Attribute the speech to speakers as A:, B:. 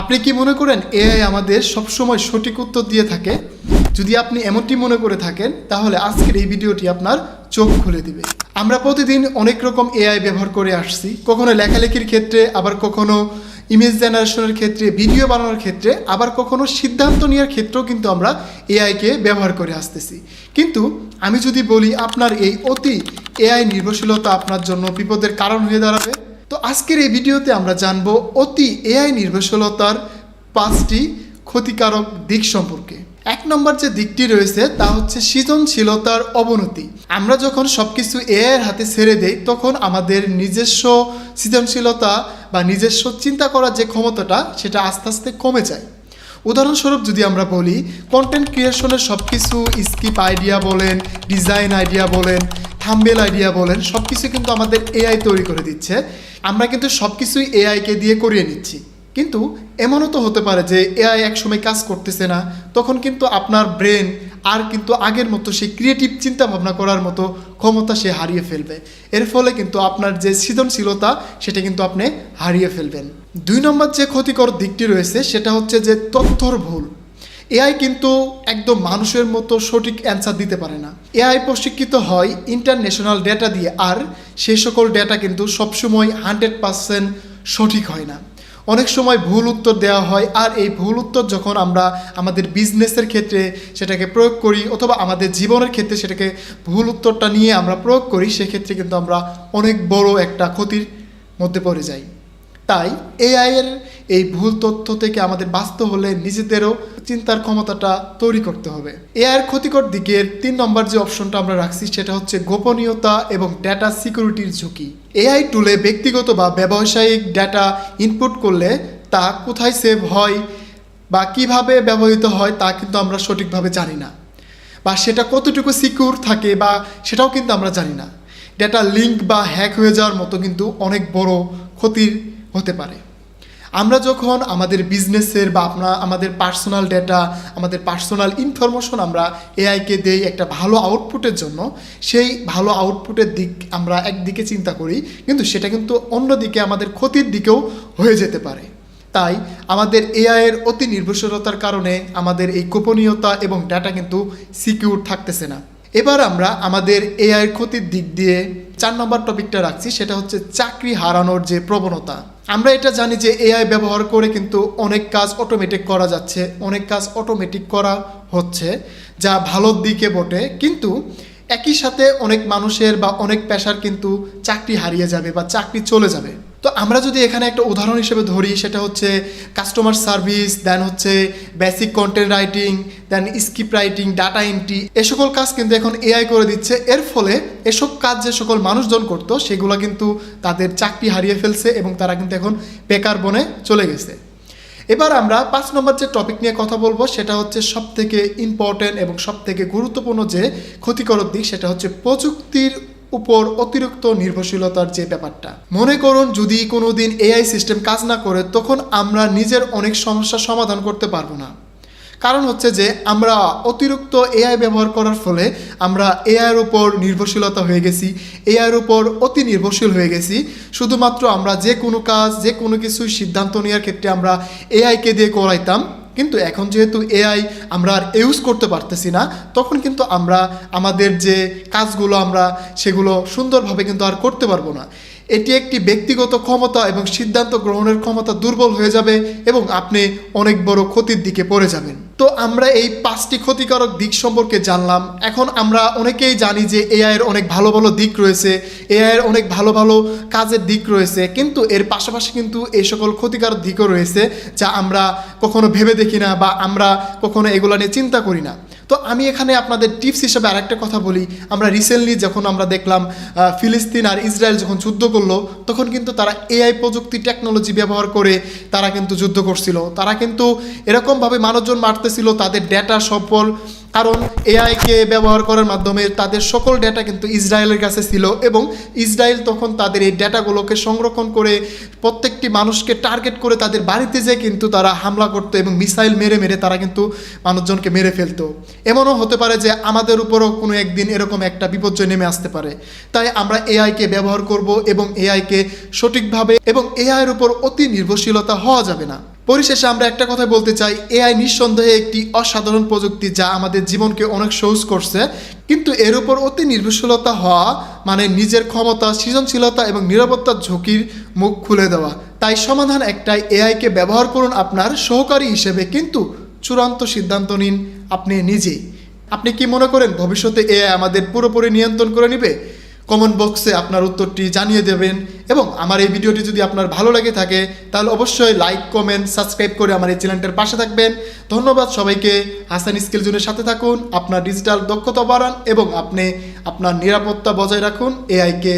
A: আপনি কি মনে করেন এআই আমাদের সবসময় সঠিক উত্তর দিয়ে থাকে? যদি আপনি এমনটি মনে করে থাকেন, তাহলে আজকের এই ভিডিওটি আপনার চোখ খুলে দিবে। আমরা প্রতিদিন অনেক রকম এআই ব্যবহার করে আসছি। কখনো লেখালেখির ক্ষেত্রে, আবার কখনো ইমেজ জেনারেশনের ক্ষেত্রে, ভিডিও বানানোর ক্ষেত্রে, আবার কখনো সিদ্ধান্ত নেওয়ার ক্ষেত্রেও কিন্তু আমরা এআইকে ব্যবহার করে আসতেছি। কিন্তু আমি যদি বলি, আপনার এই অতি এআই নির্ভরশীলতা আপনার জন্য বিপদের কারণ হয়ে দাঁড়াবে। তো আজকের এই ভিডিওতে আমরা জানব অতি এআই নির্ভরশীলতার পাঁচটি ক্ষতিকারক দিক সম্পর্কে। এক নম্বর যে দিকটি রয়েছে তা হচ্ছে সৃজনশীলতার অবনতি। আমরা যখন সব কিছু এআইয়ের হাতে ছেড়ে দেই, তখন আমাদের নিজস্ব সৃজনশীলতা বা নিজস্ব চিন্তা করার যে ক্ষমতাটা, সেটা আস্তে আস্তে কমে যায়। উদাহরণস্বরূপ যদি আমরা বলি কন্টেন্ট ক্রিয়েশনের সব কিছু স্কিপ আইডিয়া বলেন ডিজাইন আইডিয়া বলেন থাম্বেল আইডিয়া বলেন সব কিছু কিন্তু আমাদের এআই তৈরি করে দিচ্ছে। আমরা কিন্তু সব কিছুই এআইকে দিয়ে করিয়ে নিচ্ছি। কিন্তু এমনও তো হতে পারে যে এআই একসময় কাজ করতেছে না, তখন কিন্তু আপনার ব্রেন আর কিন্তু আগের মতো সেই ক্রিয়েটিভ চিন্তা ভাবনা করার মতো ক্ষমতা সে হারিয়ে ফেলবে। এর ফলে কিন্তু আপনার যে সৃজনশীলতা, সেটা কিন্তু আপনি হারিয়ে ফেলবেন। দুই নম্বর যে ক্ষতিকর দিকটি রয়েছে, সেটা হচ্ছে যে তথ্যর ভুল। এআই কিন্তু একদম মানুষের মতো সঠিক অ্যান্সার দিতে পারে না। এআই প্রশিক্ষিত হয় ইন্টারন্যাশনাল ডেটা দিয়ে আর সেই সকল ডেটা কিন্তু সবসময় হান্ড্রেড পারসেন্ট সঠিক হয় না। অনেক সময় ভুল উত্তর দেওয়া হয় আর এই ভুল উত্তর যখন আমরা আমাদের বিজনেসের ক্ষেত্রে সেটাকে প্রয়োগ করি অথবা আমাদের জীবনের ক্ষেত্রে সেটাকে ভুল উত্তরটা নিয়ে আমরা প্রয়োগ করি, সেক্ষেত্রে কিন্তু আমরা অনেক বড় একটা ক্ষতির মধ্যে পড়ে যাই। তাই এআই এর এই ভুল তথ্য থেকে আমাদের বাঁচতে হলে নিজেদেরও চিন্তার ক্ষমতাটা তৈরি করতে হবে। এআই এর ক্ষতিকর দিকের তিন নম্বর যে অপশনটা আমরা রাখছি সেটা হচ্ছে গোপনীয়তা এবং ডেটা সিকিউরিটির ঝুঁকি। এআই টুলে ব্যক্তিগত বা ব্যবসায়িক ডেটা ইনপুট করলে তা কোথায় সেভ হয় বা কীভাবে ব্যবহৃত হয় তা কিন্তু আমরা সঠিকভাবে জানি না। বা সেটা কতটুকু সিকিউর থাকে বা সেটাও কিন্তু আমরা জানি না। ডেটা লিঙ্ক বা হ্যাক হয়ে যাওয়ার মতো কিন্তু অনেক বড় ক্ষতির হতে পারে। আমরা যখন আমাদের বিজনেসের বা আপনার আমাদের পার্সোনাল ডেটা আমাদের পার্সোনাল ইনফরমেশন আমরা এআইকে দেই একটা ভালো আউটপুটের জন্য, সেই ভালো আউটপুটের দিক আমরা একদিকে চিন্তা করি, কিন্তু সেটা কিন্তু অন্যদিকে আমাদের ক্ষতির দিকেও হয়ে যেতে পারে। তাই আমাদের এআইয়ের অতি নির্ভরশীলতার কারণে আমাদের এই গোপনীয়তা এবং ডাটা কিন্তু সিকিউর থাকতেছে না। এবার আমরা আমাদের এআই এর ক্ষতির দিক দিয়ে চার নম্বর টপিকটা রাখছি, সেটা হচ্ছে চাকরি হারানোর যে প্রবণতা। আমরা এটা জানি যে এআই ব্যবহার করে কিন্তু অনেক কাজ অটোমেটিক করা যাচ্ছে, অনেক কাজ অটোমেটিক করা হচ্ছে, যা ভালোর দিকে বটে। কিন্তু একই সাথে অনেক মানুষের বা অনেক পেশার কিন্তু চাকরি হারিয়ে যাবে বা চাকরি চলে যাবে। তো আমরা যদি এখানে একটা উদাহরণ হিসেবে ধরি, সেটা হচ্ছে কাস্টমার সার্ভিস দেন হচ্ছে basic content writing then script writing data entry এ সকল কাজ কিন্তু এখন এআই করে দিচ্ছে। এর ফলে এসব কাজ যে সকল মানুষজন করতো, সেগুলো কিন্তু তাদের চাকরি হারিয়ে ফেলছে এবং তারা কিন্তু এখন বেকার বনে চলে গেছে। এবার আমরা পাঁচ নম্বর যে টপিক নিয়ে কথা বলব, সেটা হচ্ছে সব থেকে ইম্পর্টেন্ট এবং সব থেকে গুরুত্বপূর্ণ যে ক্ষতিকর দিক, সেটা হচ্ছে প্রযুক্তির উপর অতিরিক্ত নির্ভরশীলতার যে ব্যাপারটা। মনে করুন, যদি কোনো দিন এআই সিস্টেম কাজ না করে, তখন আমরা নিজের অনেক সমস্যার সমাধান করতে পারব না। কারণ হচ্ছে যে, আমরা অতিরিক্ত এআই ব্যবহার করার ফলে আমরা এআইয়ের উপর নির্ভরশীলতা হয়ে গেছি এআইয়ের উপর অতি নির্ভরশীল হয়ে গেছি। শুধুমাত্র আমরা যে কোনো কাজ, যে কোনো কিছুই সিদ্ধান্ত নেওয়ার ক্ষেত্রে আমরা এআইকে দিয়ে করাইতাম। কিন্তু এখন যেহেতু এআই আমরা আর ইউজ করতে পারতেছি না, তখন কিন্তু আমরা আমাদের যে কাজগুলো আমরা সেগুলো সুন্দরভাবে কিন্তু আর করতে পারব না। এটি একটি ব্যক্তিগত ক্ষমতা এবং সিদ্ধান্ত গ্রহণের ক্ষমতা দুর্বল হয়ে যাবে এবং আপনি অনেক বড় ক্ষতির দিকে পড়ে যাবেন। তো আমরা এই পাঁচটি ক্ষতিকারক দিক সম্পর্কে জানলাম। এখন আমরা অনেকেই জানি যে এআই এর অনেক ভালো ভালো দিক রয়েছে, এআই এর অনেক ভালো ভালো কাজের দিক রয়েছে, কিন্তু এর পাশাপাশি কিন্তু এই সকল ক্ষতিকারক দিকও রয়েছে যা আমরা কখনো ভেবে দেখি না বা আমরা কখনো এগুলো নিয়ে চিন্তা করি না। তো আমি এখানে আপনাদের টিপস হিসেবে আরেকটা কথা বলি। আমরা রিসেন্টলি যখন আমরা দেখলাম ফিলিস্তিন আর ইসরায়েল যখন যুদ্ধ করল, তখন কিন্তু তারা এআই প্রযুক্তি টেকনোলজি ব্যবহার করে তারা কিন্তু যুদ্ধ করছিল। তারা কিন্তু এরকমভাবে মানুষজন মারতেছিল, তাদের ডেটা সফল কারণ এআইকে ব্যবহার করার মাধ্যমে তাদের সকল ডেটা কিন্তু ইসরায়েলের কাছে ছিল এবং ইসরায়েল তখন তাদের এই ডেটাগুলোকে সংরক্ষণ করে প্রত্যেকটি মানুষকে টার্গেট করে তাদের বাড়িতে যেয়ে কিন্তু তারা হামলা করতো এবং মিসাইল মেরে মেরে তারা কিন্তু মানুষজনকে মেরে ফেলতো। এমনও হতে পারে যে আমাদের উপরও কোনো একদিন এরকম একটা বিপর্যয় নেমে আসতে পারে। তাই আমরা এআইকে ব্যবহার করব এবং এআইকে সঠিকভাবে এবং এআইয়ের উপর অতি নির্ভরশীলতা হওয়া যাবে না। পরিশেষে আমরা একটা কথা বলতে চাই এআই নিঃসন্দেহে একটি অসাধারণ প্রযুক্তি যা আমাদের জীবনকে অনেক সহজ করছে, কিন্তু এর উপর অতি নির্ভরশীলতা হওয়া মানে নিজের ক্ষমতা, সৃজনশীলতা এবং নিরাপত্তার ঝুঁকির মুখ খুলে দেওয়া। তাই সমাধান একটাই এআইকে ব্যবহার করুন আপনার সহকারী হিসেবে, কিন্তু চূড়ান্ত সিদ্ধান্ত নিন আপনি নিজেই। আপনি কি মনে করেন, ভবিষ্যতে এআই আমাদের পুরোপুরি নিয়ন্ত্রণ করে নেবে? কমেন্ট বক্সে আপনার উত্তরটি জানিয়ে দেবেন এবং আমার এই ভিডিওটি যদি আপনার ভালো লাগে থাকে, তাহলে অবশ্যই লাইক কমেন্ট সাবস্ক্রাইব করে আমার এই চ্যানেলটার পাশে থাকবেন। ধন্যবাদ সবাইকে। হাসান স্কিল জোনের সাথে থাকুন, আপনার ডিজিটাল দক্ষতা বাড়ান এবং আপনি আপনার নিরাপত্তা বজায় রাখুন। এআইকে